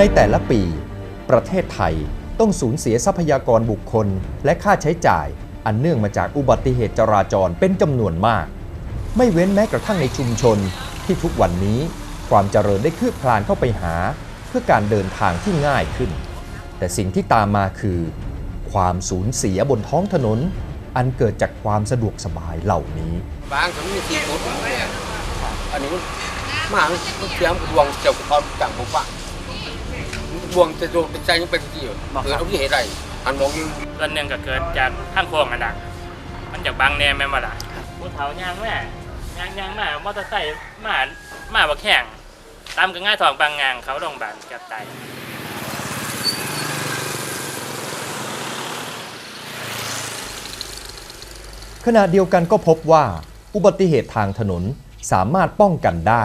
ในแต่ละปี ประเทศไทยต้องสูญเสียทรัพยากรบุคคล และค่าใช้จ่าย อันเนื่องมาจากอุบัติเหตุจราจรเป็นจำนวนมาก ไม่เว้นแม้กระทั่งในชุมชน ที่ทุกวันนี้ความเจริญได้คืบคลานเข้าไปหา เพื่อการเดินทางที่ง่ายขึ้น แต่สิ่งที่ตามมาคือ ความสูญเสียบนท้องถนน อันเกิดจากความสะดวกสบายเหล่านี้บางผมมีสี่ฟุตอันนี้มันมาเสียงดวงเจ้าความจังผมว่า ดวงจะดวงเป็นใจยังเป็นที่อยู่เกิดอุบัติเหตุใดอันมองอยู่ส่วนหนึ่งก็เกิดจากข้างโค้งอันดักมันจากบางแนวแม่นบ่ล่ะผู้เฒ่ายางแม่ยางยางมามอเตอร์ไซค์มามาบ่แข่งตามก็ง่ายทองบางงางเขาโรงพยาบาลกับไตขณะเดียวกันก็พบว่า อุบัติเหตุทางถนนสามารถป้องกันได้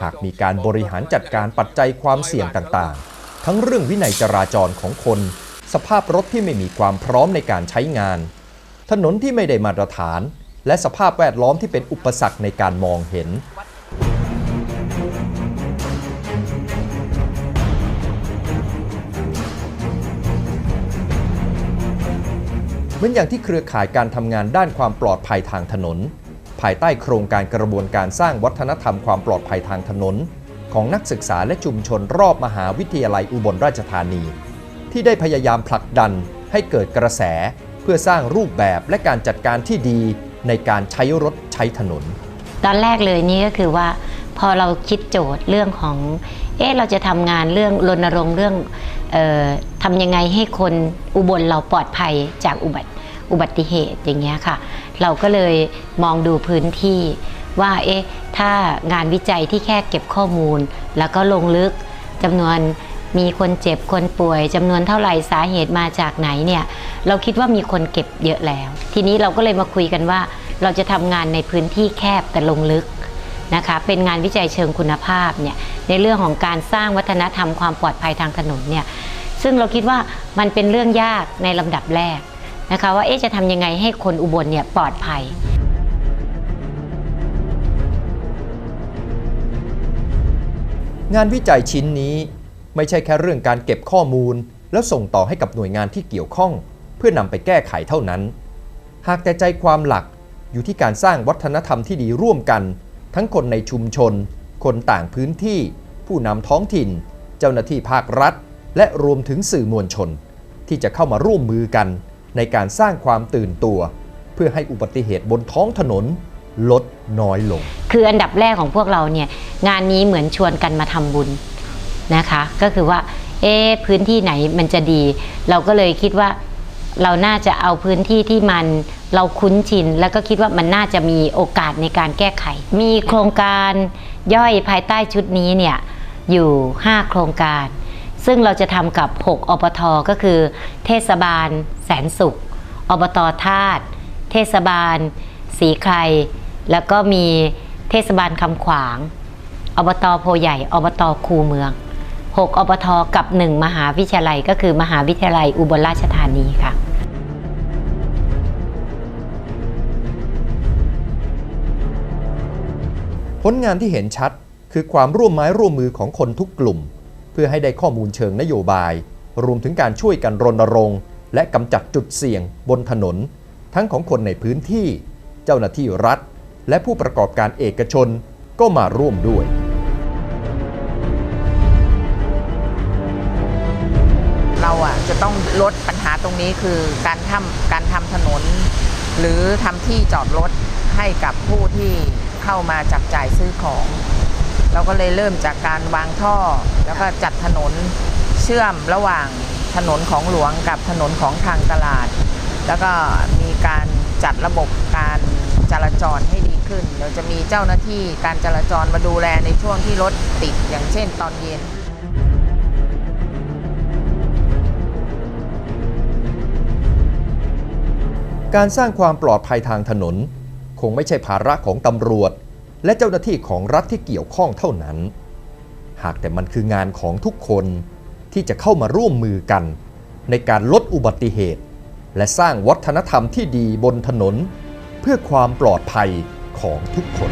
หากมีการบริหารจัดการปัจจัยความเสี่ยงต่างๆ ทั้งเรื่องวินัยจราจรของคน สภาพรถที่ไม่มีความพร้อมในการใช้งาน ถนนที่ไม่ได้มาตรฐาน และสภาพแวดล้อมที่เป็นอุปสรรคในการมองเห็น เหมือนอย่างที่เครือข่ายการทำงานด้านความปลอดภัยทางถนน ภายใต้โครงการกระบวนการสร้างวัฒนธรรมความปลอดภัยทางถนน ของนักศึกษาและชุมชนรอบมหาวิทยาลัยอุบลราชธานี ที่ได้พยายามผลักดันให้เกิดกระแส เพื่อสร้างรูปแบบและการจัดการที่ดีในการใช้รถใช้ถนน ตอนแรกเลยนี่ก็คือว่า พอเราคิดโจทย์เรื่องของเอ๊ะเราจะทำงานเรื่องรณรงค์เรื่องเออทำยังไงให้คนอุบลเราปลอดภัยจากอุบัติอุบัติเหตุอย่างเงี้ยค่ะ เราก็เลยมองดูพื้นที่ว่าเอ๊ะ ถ้างานวิจัยที่แค่เก็บข้อมูล แล้วก็ลงลึกจำนวนมีคนเจ็บคนป่วยจำนวนเท่าไหร่สาเหตุมาจากไหนเนี่ยเราคิดว่ามีคนเก็บเยอะแล้ว ทีนี้เราก็เลยมาคุยกันว่า เราจะทำงานในพื้นที่แคบแต่ลงลึกนะคะเป็นงานวิจัยเชิงคุณภาพเนี่ยในเรื่องของการสร้างวัฒนธรรมความปลอดภัยทางถนนเนี่ยซึ่งเราคิดว่ามันเป็นเรื่องยากในลำดับแรกนะคะว่าเอ๊ะจะทำยังไงให้คนอุบลเนี่ยปลอดภัย งานวิจัยชิ้นนี้ไม่ใช่แค่เรื่องการเก็บข้อมูล แล้วส่งต่อให้กับหน่วยงานที่เกี่ยวข้อง เพื่อนำไปแก้ไขเท่านั้น หากแต่ใจความหลักอยู่ที่การสร้างวัฒนธรรมที่ดีร่วมกัน ทั้งคนในชุมชน คนต่างพื้นที่ ผู้นำท้องถิ่น เจ้าหน้าที่ภาครัฐ และรวมถึงสื่อมวลชน ที่จะเข้ามาร่วมมือกัน ในการสร้างความตื่นตัว เพื่อให้อุบัติเหตุบนท้องถนน ลดน้อยลง คืออันดับแรกของพวกเราเนี่ยงานนี้เหมือนชวนกันมาทำบุญนะคะ ก็คือว่าเอ๊พื้นที่ไหนมันจะดี เราก็เลยคิดว่าเราน่าจะเอาพื้นที่ที่มันเราคุ้นชิน แล้วก็คิดว่ามันน่าจะมีโอกาสในการแก้ไข มีโครงการย่อยภายใต้ชุดนี้เนี่ยอยู่ 5 โครงการ ซึ่งเราจะทำกับ 6อบทก็คือ เทศบาล แสนสุขอบตธาตุเทศบาล สีไคร แล้วก็มีเทศบาลคำขวาง อบตโพใหญ่ อบตคูเมือง 6 อบทกับ 1 มหาวิทยาลัย ก็คือมหาวิทยาลัยอุบลราชธานีค่ะผลงานที่เห็นชัดคือความร่วมไม้ร่วมมือของคนทุกกลุ่ม เพื่อให้ได้ข้อมูลเชิงนโยบาย รวมถึงการช่วยกันรณรงค์ และกำจัดจุดเสี่ยงบนถนน ทั้งของคนในพื้นที่ เจ้าหน้าที่รัฐ และผู้ประกอบการเอกชนก็มาร่วมด้วย เราอะจะต้องลดปัญหาตรงนี้คือการทำการทำถนน หรือทำที่จอดรถให้กับผู้ที่เข้ามาจับจ่ายซื้อของ เราก็เลยเริ่มจากการวางท่อ แล้วก็จัดถนนเชื่อมระหว่างถนนของหลวงกับถนนของทางตลาด แล้วก็มีการจัดระบบการ จราจรให้ดีขึ้น เดี๋ยวจะมีเจ้าหน้าที่การจราจรมาดูแลในช่วงที่รถติดอย่างเช่นตอนเย็นการสร้างความปลอดภัยทางถนน คงไม่ใช่ภาระของตำรวจ และเจ้าหน้าที่ของรัฐที่เกี่ยวข้องเท่านั้น หากแต่มันคืองานของทุกคนที่จะเข้ามาร่วมมือกัน ในการลดอุบัติเหตุ และสร้างวัฒนธรรมที่ดีบนถนน เพื่อความปลอดภัยของทุกคน